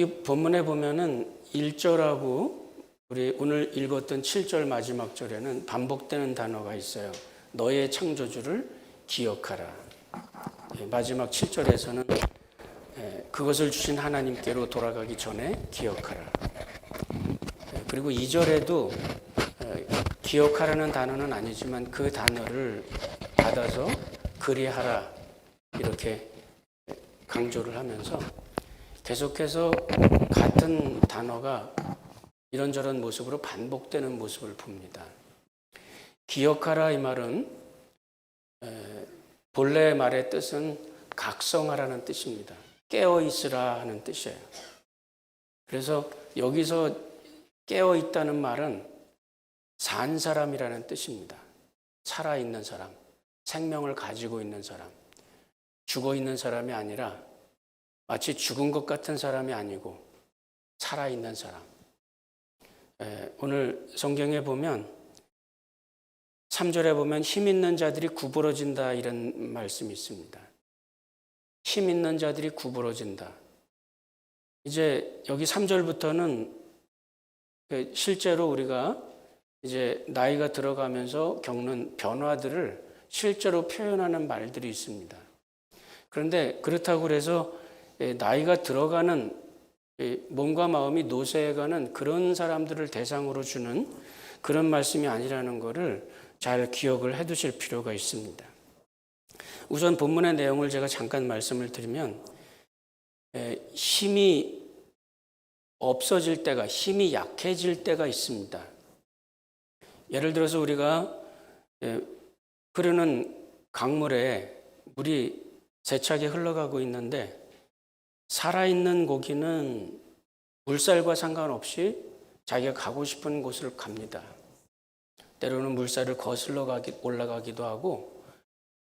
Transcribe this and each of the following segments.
여기 본문에 보면은 1절하고 우리 오늘 읽었던 7절 마지막 절에는 반복되는 단어가 있어요. 너의 창조주를 기억하라. 예, 마지막 7절에서는 예, 그것을 주신 하나님께로 돌아가기 전에 기억하라. 예, 그리고 2절에도 예, 기억하라는 단어는 아니지만 그 단어를 받아서 그리하라 이렇게 강조를 하면서 계속해서 같은 단어가 이런저런 모습으로 반복되는 모습을 봅니다. 기억하라 이 말은 에, 본래 말의 뜻은 각성하라는 뜻입니다. 깨어 있으라 하는 뜻이에요. 그래서 여기서 깨어 있다는 말은 산 사람이라는 뜻입니다. 살아 있는 사람, 생명을 가지고 있는 사람, 죽어 있는 사람이 아니라 마치 죽은 것 같은 사람이 아니고 살아 있는 사람. 에, 오늘 성경에 보면 3절에 보면 힘 있는 자들이 구부러진다 이런 말씀이 있습니다. 힘 있는 자들이 구부러진다. 이제 여기 3절부터는 그 실제로 우리가 이제 나이가 들어가면서 겪는 변화들을 실제로 표현하는 말들이 있습니다. 그런데 그렇다고 그래서 예, 나이가 들어가는 예, 몸과 마음이 노쇠해가는 그런 사람들을 대상으로 주는 그런 말씀이 아니라는 것을 잘 기억을 해 두실 필요가 있습니다. 우선 본문의 내용을 제가 잠깐 말씀을 드리면 예, 힘이 없어질 때가 힘이 약해질 때가 있습니다. 예를 들어서 우리가 예, 흐르는 강물에 물이 세차게 흘러가고 있는데 살아있는 고기는 물살과 상관없이 자기가 가고 싶은 곳을 갑니다. 때로는 물살을 거슬러 가기, 올라가기도 하고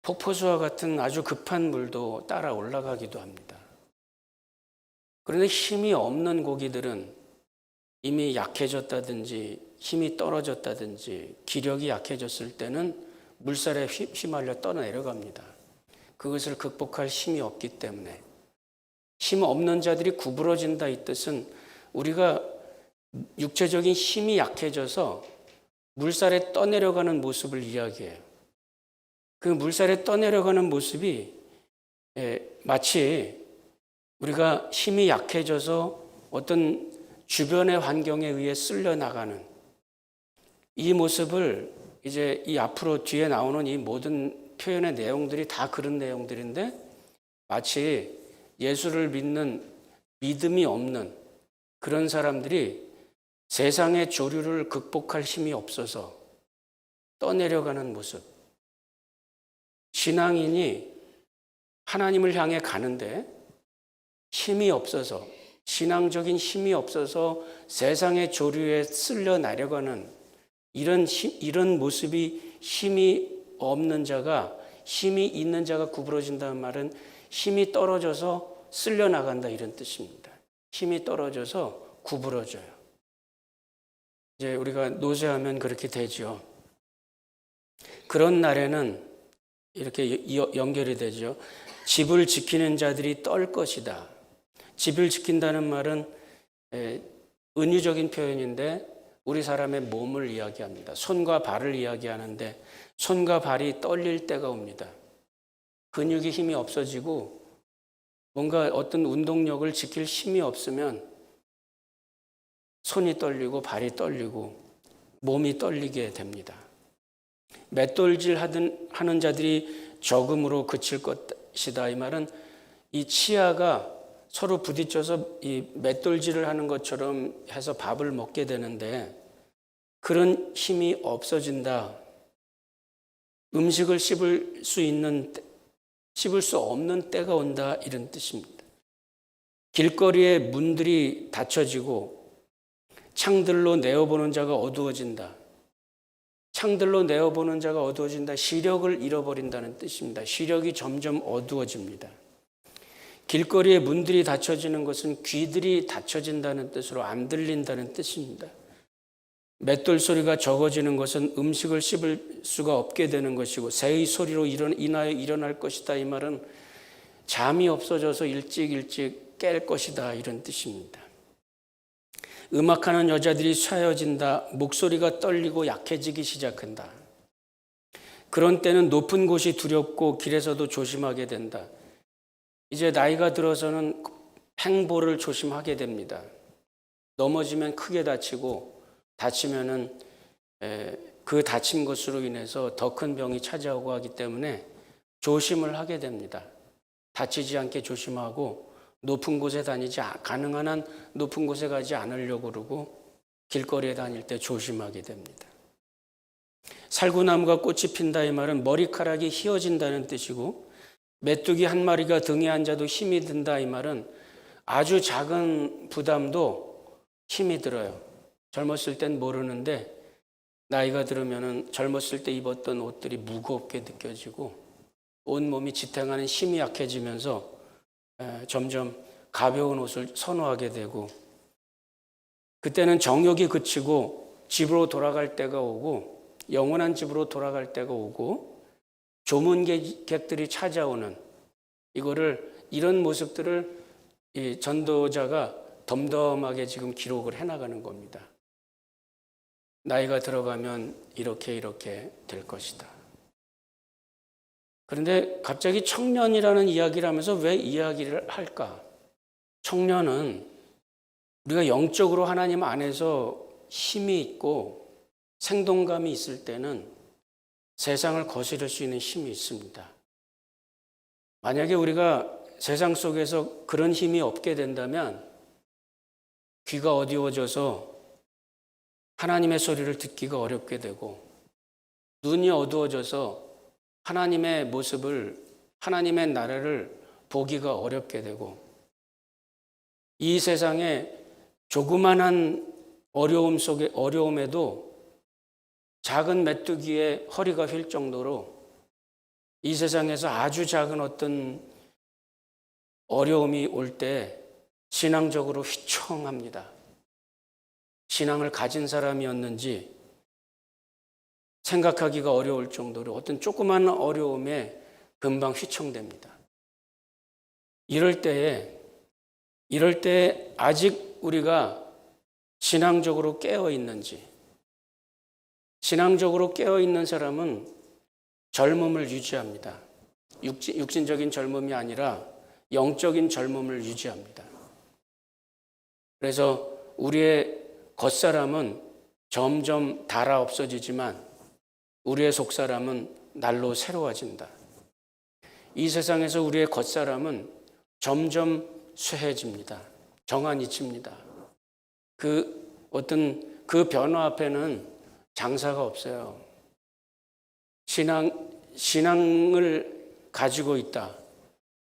폭포수와 같은 아주 급한 물도 따라 올라가기도 합니다. 그런데 힘이 없는 고기들은 이미 약해졌다든지 힘이 떨어졌다든지 기력이 약해졌을 때는 물살에 휘- 휘말려 떠내려갑니다. 그것을 극복할 힘이 없기 때문에 힘 없는 자들이 구부러진다 이 뜻은 우리가 육체적인 힘이 약해져서 물살에 떠내려가는 모습을 이야기해요. 그 물살에 떠내려가는 모습이 예, 마치 우리가 힘이 약해져서 어떤 주변의 환경에 의해 쓸려 나가는 이 모습을 이제 이 앞으로 뒤에 나오는 이 모든 표현의 내용들이 다 그런 내용들인데 마치 예수를 믿는 믿음이 없는 그런 사람들이 세상의 조류를 극복할 힘이 없어서 떠내려가는 모습. 신앙인이 하나님을 향해 가는데 힘이 없어서 신앙적인 힘이 없어서 세상의 조류에 쓸려 내려가는 이런 힘, 이런 모습이 힘이 없는 자가 힘이 있는 자가 구부러진다는 말은 힘이 떨어져서 쓸려 나간다 이런 뜻입니다. 힘이 떨어져서 구부러져요. 이제 우리가 노쇠하면 그렇게 되죠. 그런 날에는 이렇게 이- 연결이 되죠. 집을 지키는 자들이 떨 것이다. 집을 지킨다는 말은 에, 은유적인 표현인데 우리 사람의 몸을 이야기합니다. 손과 발을 이야기하는데 손과 발이 떨릴 때가 옵니다. 근육이 힘이 없어지고 뭔가 어떤 운동력을 지킬 힘이 없으면 손이 떨리고 발이 떨리고 몸이 떨리게 됩니다. 맷돌질 하든 하는 자들이 적음으로 그칠 것이다. 이 말은 이 치아가 서로 부딪혀서 이 맷돌질을 하는 것처럼 해서 밥을 먹게 되는데 그런 힘이 없어진다. 음식을 씹을 수 있는 때- 씹을 수 없는 때가 온다 이런 뜻입니다. 길거리에 문들이 닫혀지고 창들로 내어보는 자가 어두워진다. 창들로 내어보는 자가 어두워진다. 시력을 잃어버린다는 뜻입니다. 시력이 점점 어두워집니다. 길거리에 문들이 닫혀지는 것은 귀들이 닫혀진다는 뜻으로 안 들린다는 뜻입니다. 맷돌 소리가 적어지는 것은 음식을 씹을 수가 없게 되는 것이고 새의 소리로 일어나여 일어날 것이다 이 말은 잠이 없어져서 일찍 일찍 깰 것이다 이런 뜻입니다. 음악하는 여자들이 쇠해진다. 목소리가 떨리고 약해지기 시작한다. 그런 때는 높은 곳이 두렵고 길에서도 조심하게 된다. 이제 나이가 들어서는 행보를 조심하게 됩니다. 넘어지면 크게 다치고 다치면은 에, 그 다친 것으로 인해서 더 큰 병이 찾아오고 하기 때문에 조심을 하게 됩니다. 다치지 않게 조심하고 높은 곳에 다니지 아- 가능한 한 높은 곳에 가지 않으려고 그러고 길거리에 다닐 때 조심하게 됩니다. 살구나무가 꽃이 핀다 이 말은 머리카락이 휘어진다는 뜻이고 메뚜기 한 마리가 등에 앉아도 힘이 든다 이 말은 아주 작은 부담도 힘이 들어요. 젊었을 땐 모르는데 나이가 들으면은 젊었을 때 입었던 옷들이 무겁게 느껴지고 온 몸이 지탱하는 힘이 약해지면서 에, 점점 가벼운 옷을 선호하게 되고 그때는 정욕이 그치고 집으로 돌아갈 때가 오고 영원한 집으로 돌아갈 때가 오고 조문객들이 찾아오는 이거를 이런 모습들을 이 전도자가 덤덤하게 지금 기록을 해나가는 겁니다. 나이가 들어가면 이렇게 이렇게 될 것이다. 그런데 갑자기 청년이라는 이야기를 하면서 왜 이야기를 할까? 청년은 우리가 영적으로 하나님 안에서 힘이 있고 생동감이 있을 때는 세상을 거스릴 수 있는 힘이 있습니다. 만약에 우리가 세상 속에서 그런 힘이 없게 된다면 귀가 어두워져서 하나님의 소리를 듣기가 어렵게 되고 눈이 어두워져서 하나님의 모습을 하나님의 나라를 보기가 어렵게 되고 이 세상에 조그만한 어려움 속에 어려움에도 작은 메뚜기의 허리가 휠 정도로 이 세상에서 아주 작은 어떤 어려움이 올 때 신앙적으로 휘청합니다. 신앙을 가진 사람이었는지 생각하기가 어려울 정도로 어떤 조그만 어려움에 금방 휘청됩니다. 이럴 때에 이럴 때 아직 우리가 신앙적으로 깨어 있는지 신앙적으로 깨어 있는 사람은 젊음을 유지합니다. 육신 적인 젊음이 아니라 영적인 젊음을 유지합니다. 그래서 우리의 겉사람은 점점 달아 없어지지만 우리의 속사람은 날로 새로워진다. 이 세상에서 우리의 겉사람은 점점 쇠해집니다. 정한이 칩니다. 그 어떤 그 변화 앞에는 장사가 없어요. 신앙, 신앙을 가지고 있다.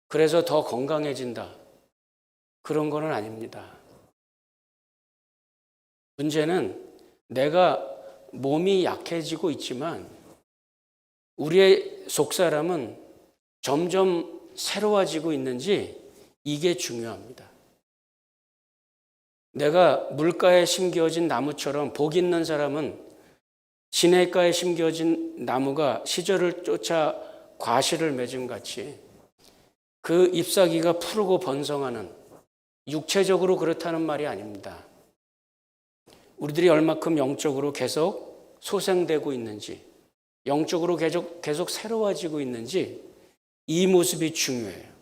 그래서 더 건강해진다. 그런 거는 아닙니다. 문제는 내가 몸이 약해지고 있지만 우리의 속사람은 점점 새로워지고 있는지 이게 중요합니다. 내가 물가에 심겨진 나무처럼 복 있는 사람은 시냇가에 심겨진 나무가 시절을 쫓아 과실을 맺음 같이 그 잎사귀가 푸르고 번성하는 육체적으로 그렇다는 말이 아닙니다. 우리들이 얼마큼 영적으로 계속 소생되고 있는지, 영적으로 계속, 계속 새로워지고 있는지 이 모습이 중요해요.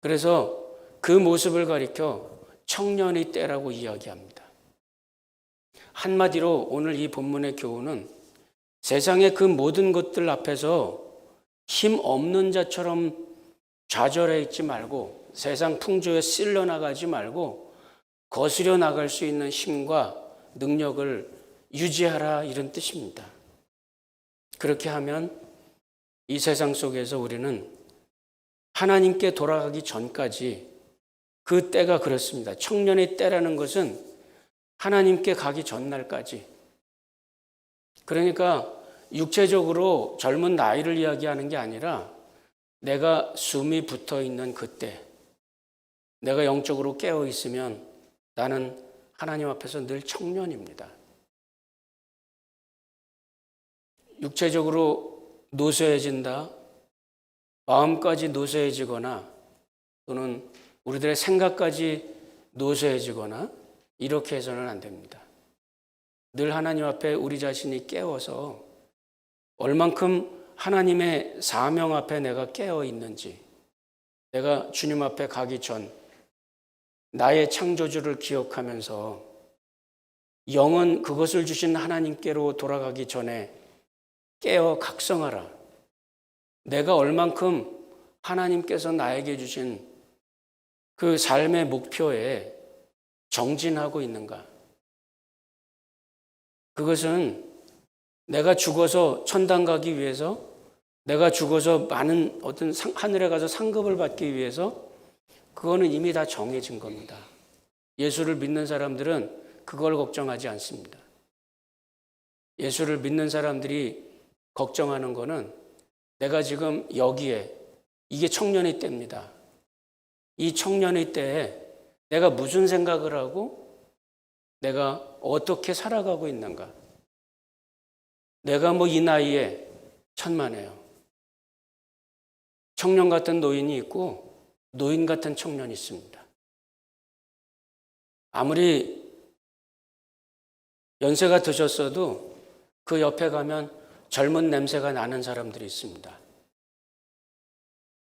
그래서 그 모습을 가리켜 청년의 때라고 이야기합니다. 한마디로 오늘 이 본문의 교훈은 세상의 그 모든 것들 앞에서 힘 없는 자처럼 좌절해 있지 말고 세상 풍조에 쓸려 나가지 말고 거스려 나갈 수 있는 힘과 능력을 유지하라 이런 뜻입니다. 그렇게 하면 이 세상 속에서 우리는 하나님께 돌아가기 전까지 그 때가 그렇습니다. 청년의 때라는 것은 하나님께 가기 전날까지. 그러니까 육체적으로 젊은 나이를 이야기하는 게 아니라 내가 숨이 붙어 있는 그때, 내가 영적으로 깨어 있으면 나는 하나님 앞에서 늘 청년입니다. 육체적으로 노쇠해진다, 마음까지 노쇠해지거나 또는 우리들의 생각까지 노쇠해지거나 이렇게 해서는 안 됩니다. 늘 하나님 앞에 우리 자신이 깨워서 얼만큼 하나님의 사명 앞에 내가 깨어 있는지, 내가 주님 앞에 가기 전 나의 창조주를 기억하면서 영은 그것을 주신 하나님께로 돌아가기 전에 깨어 각성하라. 내가 얼만큼 하나님께서 나에게 주신 그 삶의 목표에 정진하고 있는가? 그것은 내가 죽어서 천당 가기 위해서 내가 죽어서 많은 어떤 상- 하늘에 가서 상급을 받기 위해서 그거는 이미 다 정해진 겁니다. 예수를 믿는 사람들은 그걸 걱정하지 않습니다. 예수를 믿는 사람들이 걱정하는 거는 내가 지금 여기에 이게 청년의 때입니다. 이 청년의 때에 내가 무슨 생각을 하고 내가 어떻게 살아가고 있는가? 내가 뭐 이 나이에 천만에요. 청년 같은 노인이 있고 노인 같은 청년이 있습니다. 아무리 연세가 드셨어도 그 옆에 가면 젊은 냄새가 나는 사람들이 있습니다.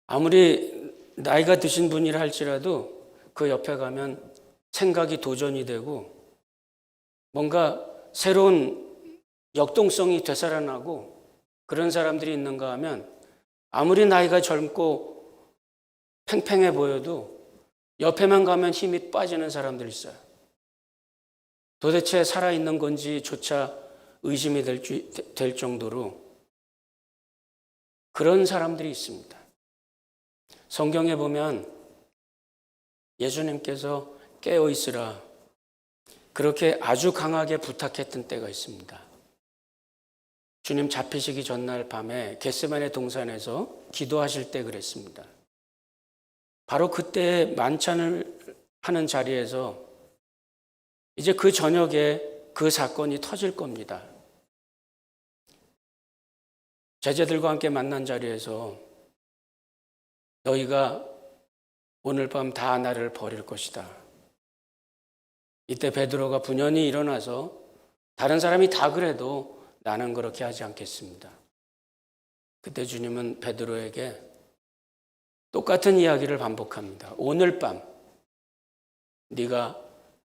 아무리 나이가 드신 분이라 할지라도 그 옆에 가면 생각이 도전이 되고 뭔가 새로운 역동성이 되살아나고 그런 사람들이 있는가 하면 아무리 나이가 젊고 팽팽해 보여도 옆에만 가면 힘이 빠지는 사람들이 있어요. 도대체 살아있는 건지조차 의심이 될, 주- 될 정도로 그런 사람들이 있습니다. 성경에 보면 예수님께서 깨어 있으라 그렇게 아주 강하게 부탁했던 때가 있습니다. 주님 잡히시기 전날 밤에 겟세만의 동산에서 기도하실 때 그랬습니다. 바로 그때 만찬을 하는 자리에서 이제 그 저녁에 그 사건이 터질 겁니다. 제자들과 함께 만난 자리에서 너희가 오늘 밤 다 나를 버릴 것이다. 이때 베드로가 분연히 일어나서 다른 사람이 다 그래도 나는 그렇게 하지 않겠습니다. 그때 주님은 베드로에게 똑같은 이야기를 반복합니다. 오늘 밤 네가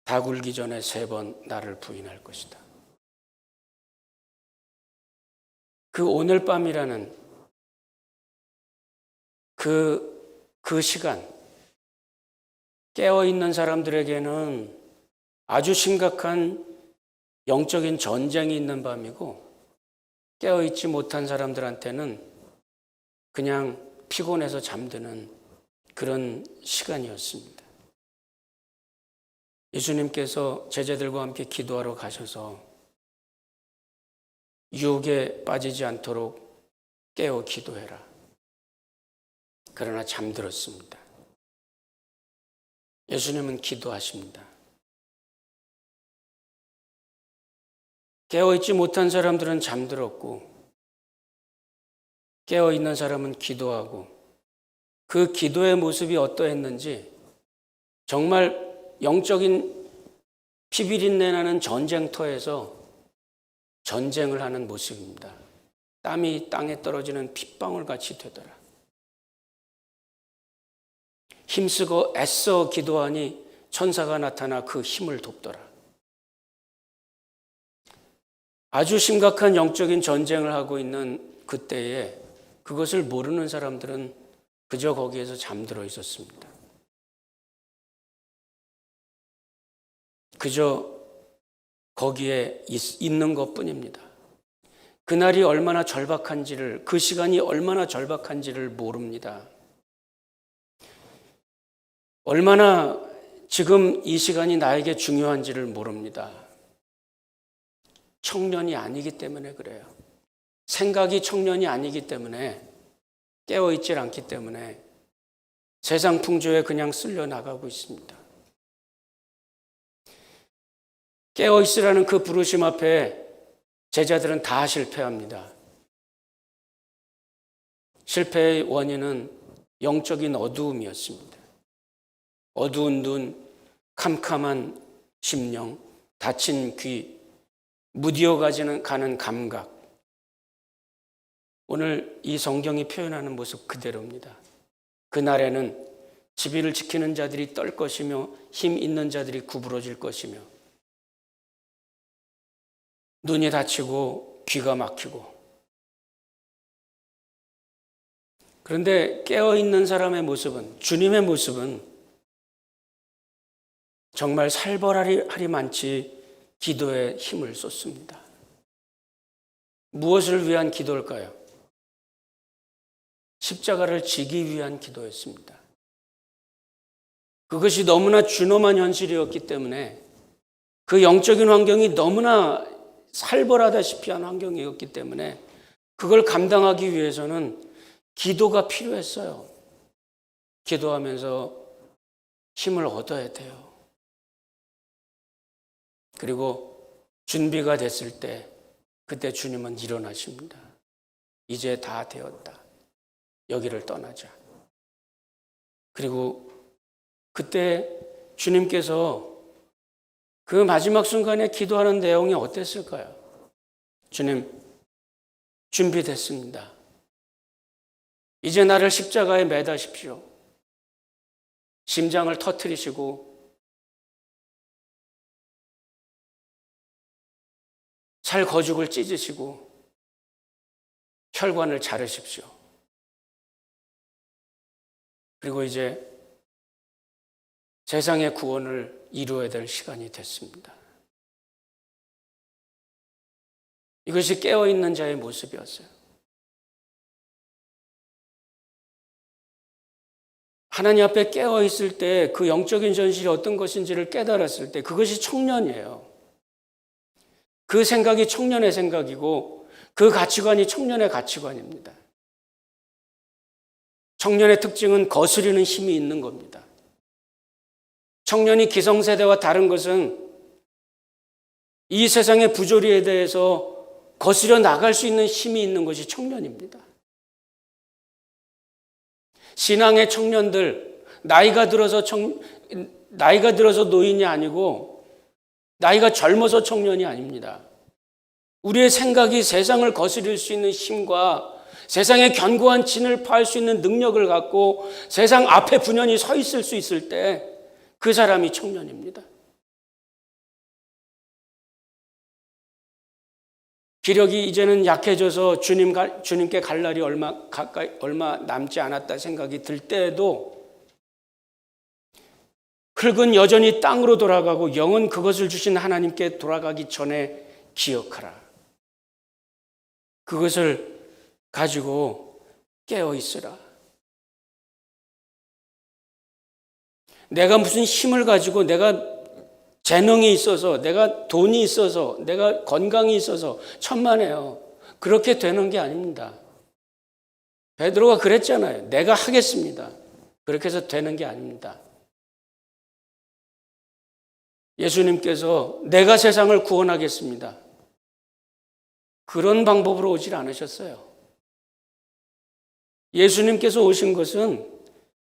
다 굴기 전에 세 번 나를 부인할 것이다. 그 오늘 밤이라는 그, 그 시간, 깨어있는 사람들에게는 아주 심각한 영적인 전쟁이 있는 밤이고, 깨어있지 못한 사람들한테는 그냥 피곤해서 잠드는 그런 시간이었습니다. 예수님께서 제자들과 함께 기도하러 가셔서 유혹에 빠지지 않도록 깨어 기도해라. 그러나 잠들었습니다. 예수님은 기도하십니다. 깨어있지 못한 사람들은 잠들었고, 깨어 있는 사람은 기도하고, 그 기도의 모습이 어떠했는지, 정말 영적인 피비린내 나는 전쟁터에서 전쟁을 하는 모습입니다. 땀이 땅에 떨어지는 핏방울 같이 되더라. 힘쓰고 애써 기도하니 천사가 나타나 그 힘을 돕더라. 아주 심각한 영적인 전쟁을 하고 있는 그때에 그것을 모르는 사람들은 그저 거기에서 잠들어 있었습니다. 그저 거기에 있, 있는 것 뿐입니다. 그날이 얼마나 절박한지를, 그 시간이 얼마나 절박한지를 모릅니다. 얼마나 지금 이 시간이 나에게 중요한지를 모릅니다. 청년이 아니기 때문에 그래요. 생각이 청년이 아니기 때문에 깨어있질 않기 때문에 세상 풍조에 그냥 쓸려 나가고 있습니다. 깨어있으라는 그 부르심 앞에 제자들은 다 실패합니다. 실패의 원인은 영적인 어두움이었습니다. 어두운 눈, 캄캄한 심령, 다친 귀, 무디어 가지는 가는 감각. 오늘 이 성경이 표현하는 모습 그대로입니다. 그날에는 지비를 지키는 자들이 떨 것이며 힘 있는 자들이 구부러질 것이며 눈이 다치고 귀가 막히고 그런데 깨어 있는 사람의 모습은 주님의 모습은 정말 살벌하리만치 기도에 힘을 쏟습니다. 무엇을 위한 기도일까요? 십자가를 지기 위한 기도였습니다. 그것이 너무나 준엄한 현실이었기 때문에 그 영적인 환경이 너무나 살벌하다시피 한 환경이었기 때문에 그걸 감당하기 위해서는 기도가 필요했어요. 기도하면서 힘을 얻어야 돼요. 그리고 준비가 됐을 때 그때 주님은 일어나십니다. 이제 다 되었다. 여기를 떠나자. 그리고 그때 주님께서 그 마지막 순간에 기도하는 내용이 어땠을까요? 주님, 준비됐습니다. 이제 나를 십자가에 매다십시오. 심장을 터트리시고 살 거죽을 찢으시고 혈관을 자르십시오. 그리고 이제 세상의 구원을 이루어야 될 시간이 됐습니다. 이것이 깨어있는 자의 모습이었어요. 하나님 앞에 깨어있을 때 그 영적인 전실이 어떤 것인지를 깨달았을 때 그것이 청년이에요. 그 생각이 청년의 생각이고 그 가치관이 청년의 가치관입니다. 청년의 특징은 거스르는 힘이 있는 겁니다. 청년이 기성세대와 다른 것은 이 세상의 부조리에 대해서 거스려 나갈 수 있는 힘이 있는 것이 청년입니다. 신앙의 청년들, 나이가 들어서 청, 나이가 들어서 노인이 아니고 나이가 젊어서 청년이 아닙니다. 우리의 생각이 세상을 거스릴 수 있는 힘과 세상의 견고한 진을 파할 수 있는 능력을 갖고 세상 앞에 분연히 서 있을 수 있을 때 그 사람이 청년입니다. 기력이 이제는 약해져서 주님, 주님께 갈 날이 얼마 가까이, 얼마 남지 않았다 생각이 들 때에도 흙은 여전히 땅으로 돌아가고 영은 그것을 주신 하나님께 돌아가기 전에 기억하라. 그것을 가지고 깨어 있으라. 내가 무슨 힘을 가지고 내가 재능이 있어서 내가 돈이 있어서 내가 건강이 있어서 천만에요. 그렇게 되는 게 아닙니다. 베드로가 그랬잖아요. 내가 하겠습니다. 그렇게 해서 되는 게 아닙니다. 예수님께서 내가 세상을 구원하겠습니다. 그런 방법으로 오질 않으셨어요. 예수님께서 오신 것은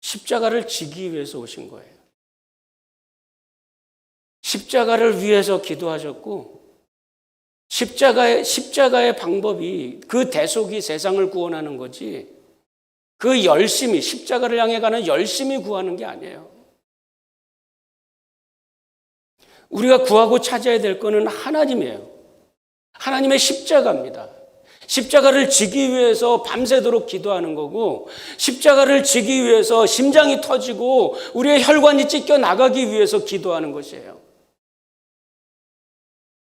십자가를 지기 위해서 오신 거예요. 십자가를 위해서 기도하셨고, 십자가의, 십자가의 방법이 그 대속이 세상을 구원하는 거지, 그 열심히, 십자가를 향해 가는 열심히 구하는 게 아니에요. 우리가 구하고 찾아야 될 것은 하나님이에요. 하나님의 십자가입니다. 십자가를 지기 위해서 밤새도록 기도하는 거고, 십자가를 지기 위해서 심장이 터지고, 우리의 혈관이 찢겨 나가기 위해서 기도하는 것이에요.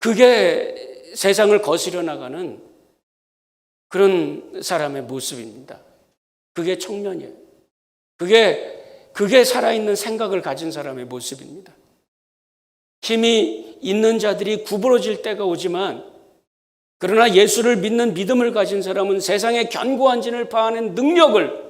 그게 세상을 거스려 나가는 그런 사람의 모습입니다. 그게 청년이에요. 그게, 그게 살아있는 생각을 가진 사람의 모습입니다. 힘이 있는 자들이 구부러질 때가 오지만 그러나 예수를 믿는 믿음을 가진 사람은 세상의 견고한 진을 파하는 능력을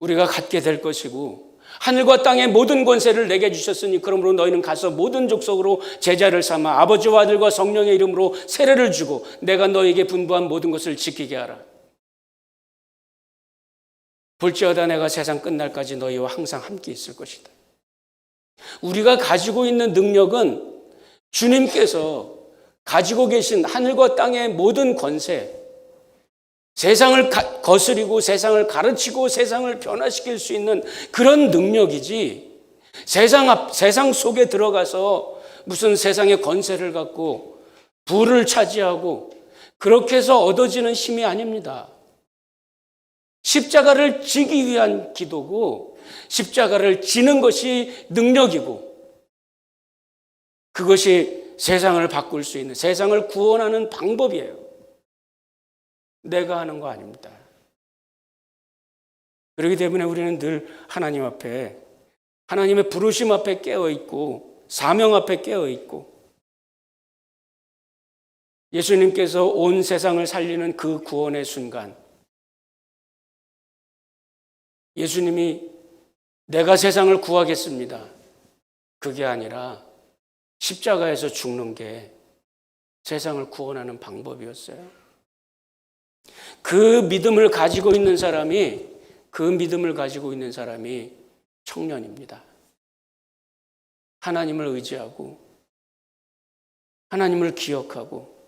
우리가 갖게 될 것이고 하늘과 땅의 모든 권세를 내게 주셨으니 그러므로 너희는 가서 모든 족속으로 제자를 삼아 아버지와 아들과 성령의 이름으로 세례를 주고 내가 너에게 분부한 모든 것을 지키게 하라. 볼지어다 내가 세상 끝날까지 너희와 항상 함께 있을 것이다. 우리가 가지고 있는 능력은 주님께서 가지고 계신 하늘과 땅의 모든 권세, 세상을 가- 거스리고 세상을 가르치고 세상을 변화시킬 수 있는 그런 능력이지 세상 앞, 세상 속에 들어가서 무슨 세상의 권세를 갖고 부를 차지하고 그렇게 해서 얻어지는 힘이 아닙니다. 십자가를 지기 위한 기도고 십자가를 지는 것이 능력이고 그것이 세상을 바꿀 수 있는 세상을 구원하는 방법이에요. 내가 하는 거 아닙니다. 그렇기 때문에 우리는 늘 하나님 앞에 하나님의 부르심 앞에 깨어 있고 사명 앞에 깨어 있고 예수님께서 온 세상을 살리는 그 구원의 순간 예수님이 내가 세상을 구하겠습니다. 그게 아니라 십자가에서 죽는 게 세상을 구원하는 방법이었어요. 그 믿음을 가지고 있는 사람이 그 믿음을 가지고 있는 사람이 청년입니다. 하나님을 의지하고 하나님을 기억하고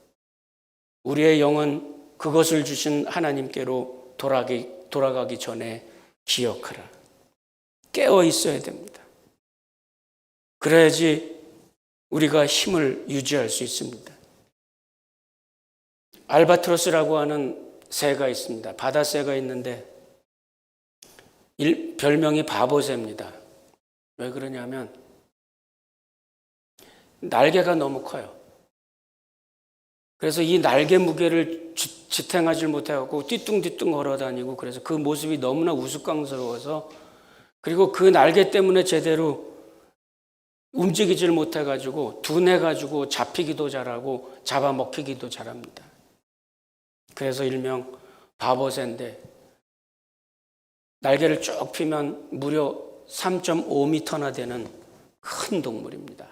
우리의 영은 그것을 주신 하나님께로 돌아가기, 돌아가기 전에 기억하라. 깨어 있어야 됩니다. 그래야지 우리가 힘을 유지할 수 있습니다. 알바트로스라고 하는 새가 있습니다. 바다새가 있는데 일, 별명이 바보새입니다. 왜 그러냐면 날개가 너무 커요. 그래서 이 날개 무게를 지- 지탱하지 못해갖고 띠뚱띠뚱 걸어다니고 그래서 그 모습이 너무나 우스꽝스러워서 그리고 그 날개 때문에 제대로 움직이질 못해가지고 둔해가지고 잡히기도 잘하고 잡아먹히기도 잘합니다. 그래서 일명 바보새인데 날개를 쭉 펴면 무려 3.5m나 되는 큰 동물입니다.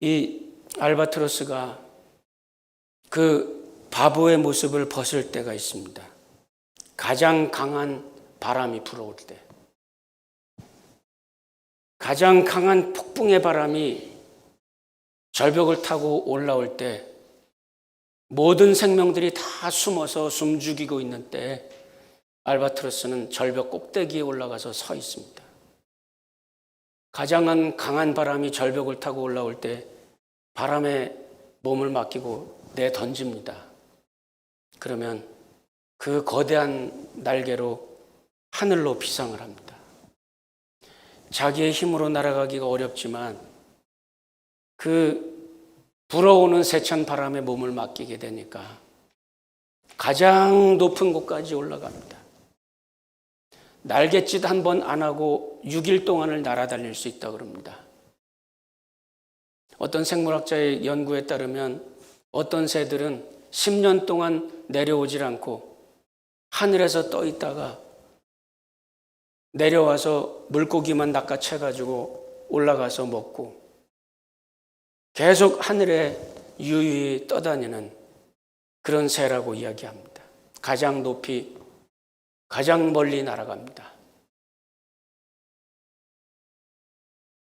이 알바트로스가 그 바보의 모습을 벗을 때가 있습니다. 가장 강한 바람이 불어올 때. 가장 강한 폭풍의 바람이 절벽을 타고 올라올 때 모든 생명들이 다 숨어서 숨죽이고 있는 때 알바트로스는 절벽 꼭대기에 올라가서 서 있습니다. 가장 강한 바람이 절벽을 타고 올라올 때 바람에 몸을 맡기고 내 던집니다. 그러면 그 거대한 날개로 하늘로 비상을 합니다. 자기의 힘으로 날아가기가 어렵지만 그 불어오는 세찬 바람에 몸을 맡기게 되니까 가장 높은 곳까지 올라갑니다. 날갯짓 한 번 안 하고 6일 동안을 날아다닐 수 있다 그럽니다. 어떤 생물학자의 연구에 따르면 어떤 새들은 10년 동안 내려오질 않고 하늘에서 떠 있다가 내려와서 물고기만 낚아채 가지고 올라가서 먹고 계속 하늘에 유유히 떠다니는 그런 새라고 이야기합니다. 가장 높이 가장 멀리 날아갑니다.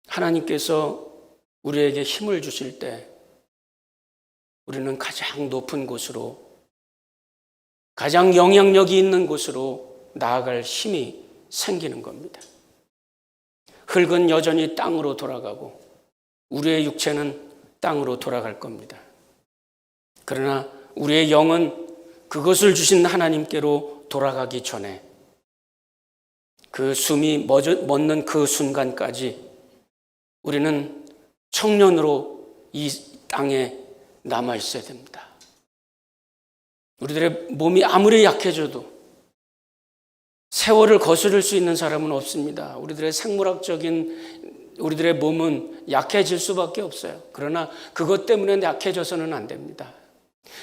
하나님께서 우리에게 힘을 주실 때 우리는 가장 높은 곳으로 가장 영향력이 있는 곳으로 나아갈 힘이 생기는 겁니다. 흙은 여전히 땅으로 돌아가고 우리의 육체는 땅으로 돌아갈 겁니다. 그러나 우리의 영은 그것을 주신 하나님께로 돌아가기 전에 그 숨이 멎는 그 순간까지 우리는 청년으로 이 땅에 남아 있어야 됩니다. 우리들의 몸이 아무리 약해져도 세월을 거스를 수 있는 사람은 없습니다. 우리들의 생물학적인 우리들의 몸은 약해질 수밖에 없어요. 그러나 그것 때문에 약해져서는 안 됩니다.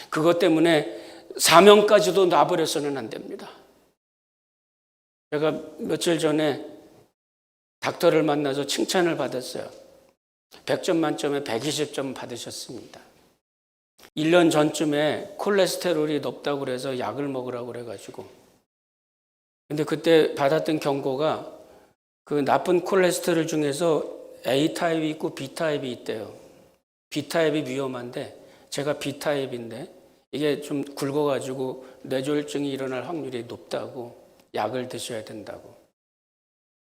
그것 때문에 사명까지도 놔버려서는 안 됩니다. 제가 며칠 전에 닥터를 만나서 칭찬을 받았어요. 100점 만점에 120점 받으셨습니다. 1년 전쯤에 콜레스테롤이 높다고 그래서 약을 먹으라고 그래가지고. 근데 그때 받았던 경고가 그 나쁜 콜레스테롤 중에서 A 타입이 있고 B 타입이 있대요. B 타입이 위험한데 제가 B 타입인데 이게 좀 굵어가지고 뇌졸중이 일어날 확률이 높다고 약을 드셔야 된다고.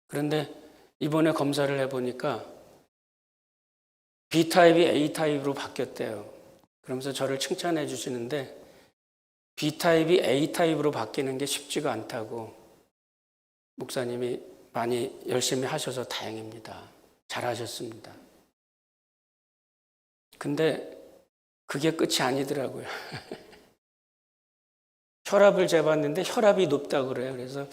그런데 이번에 검사를 해보니까 B 타입이 A 타입으로 바뀌었대요. 그러면서 저를 칭찬해 주시는데 B 타입이 A 타입으로 바뀌는 게 쉽지가 않다고 목사님이 많이 열심히 하셔서 다행입니다. 잘하셨습니다. 근데 그게 끝이 아니더라고요. 혈압을 재봤는데 혈압이 높다고 그래요. 그래서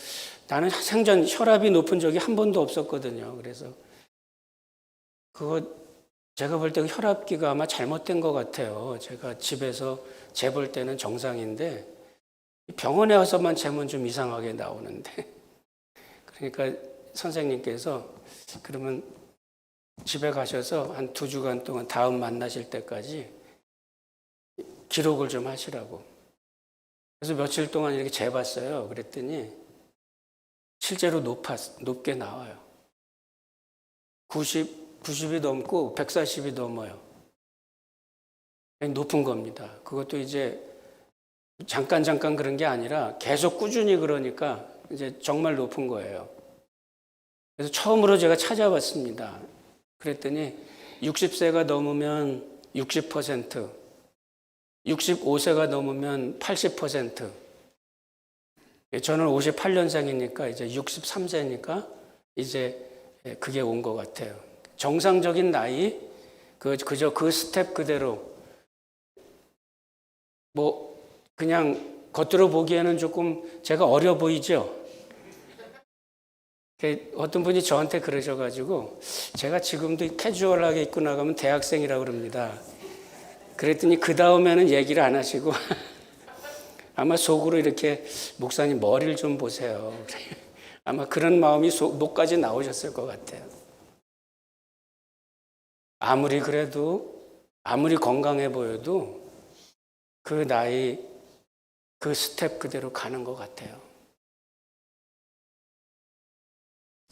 나는 생전 혈압이 높은 적이 한 번도 없었거든요. 그래서 그거 제가 볼 때 혈압기가 아마 잘못된 것 같아요. 제가 집에서 재볼 때는 정상인데 병원에 와서만 재면 좀 이상하게 나오는데 그러니까 선생님께서 그러면 집에 가셔서 한 두 주간 동안 다음 만나실 때까지 기록을 좀 하시라고. 그래서 며칠 동안 이렇게 재봤어요. 그랬더니 실제로 높았, 높게 나와요. 90, 90이 넘고 140이 넘어요. 높은 겁니다. 그것도 이제 잠깐 잠깐 그런 게 아니라 계속 꾸준히 그러니까 이제 정말 높은 거예요. 그래서 처음으로 제가 찾아봤습니다. 그랬더니 60세가 넘으면 60%, 65세가 넘으면 80%. 예, 저는 58년생이니까 이제 63세니까 이제 예, 그게 온 것 같아요. 정상적인 나이, 그, 그저 그 스텝 그대로 뭐 그냥 겉으로 보기에는 조금 제가 어려 보이죠? 그 어떤 분이 저한테 그러셔가지고 제가 지금도 캐주얼하게 입고 나가면 대학생이라고 그럽니다. 그랬더니 그 다음에는 얘기를 안 하시고 아마 속으로 이렇게 목사님 머리를 좀 보세요. 아마 그런 마음이 속, 목까지 나오셨을 것 같아요. 아무리 그래도 아무리 건강해 보여도 그 나이 그 스텝 그대로 가는 것 같아요.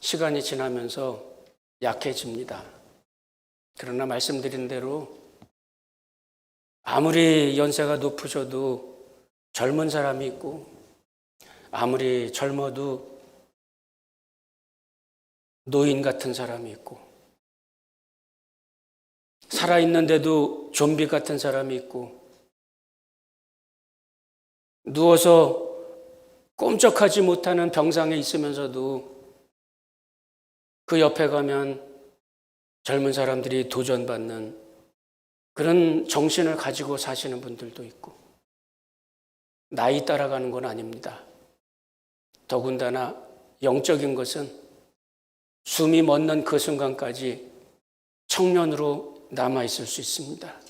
시간이 지나면서 약해집니다. 그러나 말씀드린 대로 아무리 연세가 높으셔도 젊은 사람이 있고 아무리 젊어도 노인 같은 사람이 있고 살아있는데도 좀비 같은 사람이 있고 누워서 꼼짝하지 못하는 병상에 있으면서도 그 옆에 가면 젊은 사람들이 도전받는 그런 정신을 가지고 사시는 분들도 있고 나이 따라가는 건 아닙니다. 더군다나 영적인 것은 숨이 멎는 그 순간까지 청년으로 남아 있을 수 있습니다.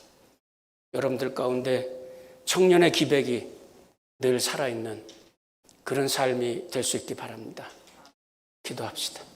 여러분들 가운데 청년의 기백이 늘 살아있는 그런 삶이 될 수 있기 바랍니다. 기도합시다.